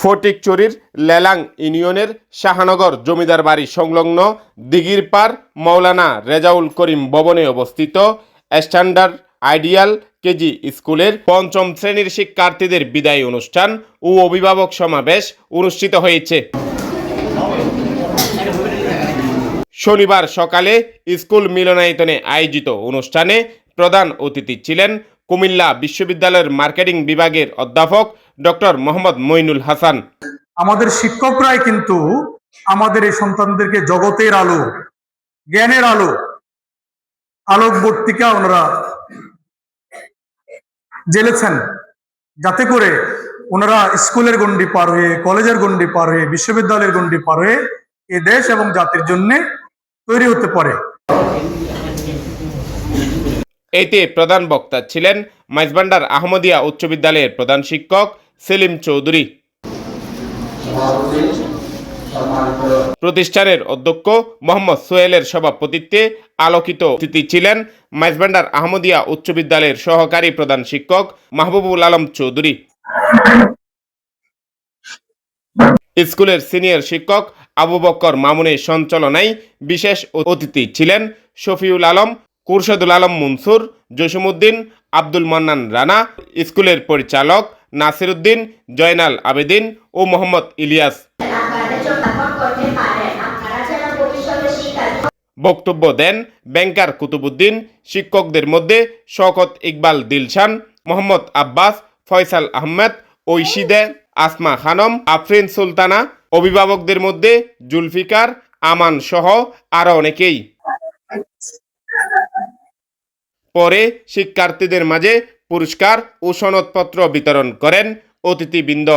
ফটিকচুরির লেলাং ইউনিয়নের শাহানগর জমিদার বাড়ি সংলগ্ন দিঘির পার মৌলানা রেজাউল করিম ভবনে অবস্থিত স্ট্যান্ডার্ড আইডিয়াল কেজি স্কুলের পঞ্চম শ্রেণির শিক্ষার্থীদের বিদায় অনুষ্ঠান ও অভিভাবক সমাবেশ অনুষ্ঠিত হয়েছে। শনিবার সকালে স্কুল মিলনায়তনে আয়োজিত অনুষ্ঠানে প্রধান অতিথি ছিলেন কুমিল্লা বিশ্ববিদ্যালয়ের মার্কেটিং বিভাগের অধ্যাপক ডক্টর মোহাম্মদ মইনুল হাসান। আমাদের শিক্ষকরাই কিন্তু আমাদের এই সন্তানদেরকে জগতের আলো, জ্ঞানের আলো, আলোকবর্তিকা ওনারা জেলেছেন যাতে করে ওনারা স্কুলের গণ্ডি পার হয়ে, কলেজের গণ্ডি পার হয়ে, বিশ্ববিদ্যালয়ের গণ্ডি পার হয়ে এ দেশ এবং জাতির জন্য তৈরি হতে পারে। এতে প্রধান বক্তা ছিলেন মাইজবান্ডার আহমদিয়া উচ্চ বিদ্যালয়ের প্রধান শিক্ষক সেলিম চৌধুরী। প্রতিষ্ঠানের অধ্যক্ষ মোহাম্মদ সোহেলের সভাপতিত্বে আলোকিত অতিথি ছিলেন মাইজবান্ডার আহমদিয়া উচ্চ বিদ্যালয়ের সহকারী প্রধান শিক্ষক মাহবুবুল আলম চৌধুরী। স্কুলের সিনিয়র শিক্ষক আবু বক্কর মামুনের সঞ্চালনায় বিশেষ অতিথি ছিলেন শফিউল আলম কুরশদুল আলম মনসুর, জসিমউদ্দিন, আব্দুল মান্নান রানা, স্কুলের পরিচালক নাসিরউদ্দিন, জয়নাল আবেদিন ও মোহাম্মদ ইলিয়াস। বক্তব্য দেন ব্যাংকার কুতুবুদ্দিন শিক্ষকদের মধ্যে শওকত ইকবাল দিলশান, মোহাম্মদ আব্বাস, ফয়সাল আহমেদ, ঐশিদে, আসমা খানম, আফরিন সুলতানা, অভিভাবকদের মধ্যে জুলফিকার, আমান সহ আরও অনেকেই। পরে শিক্ষার্থীদের মাঝে পুরস্কার ও সনদপত্র বিতরণ করেন অতিথিবৃন্দ।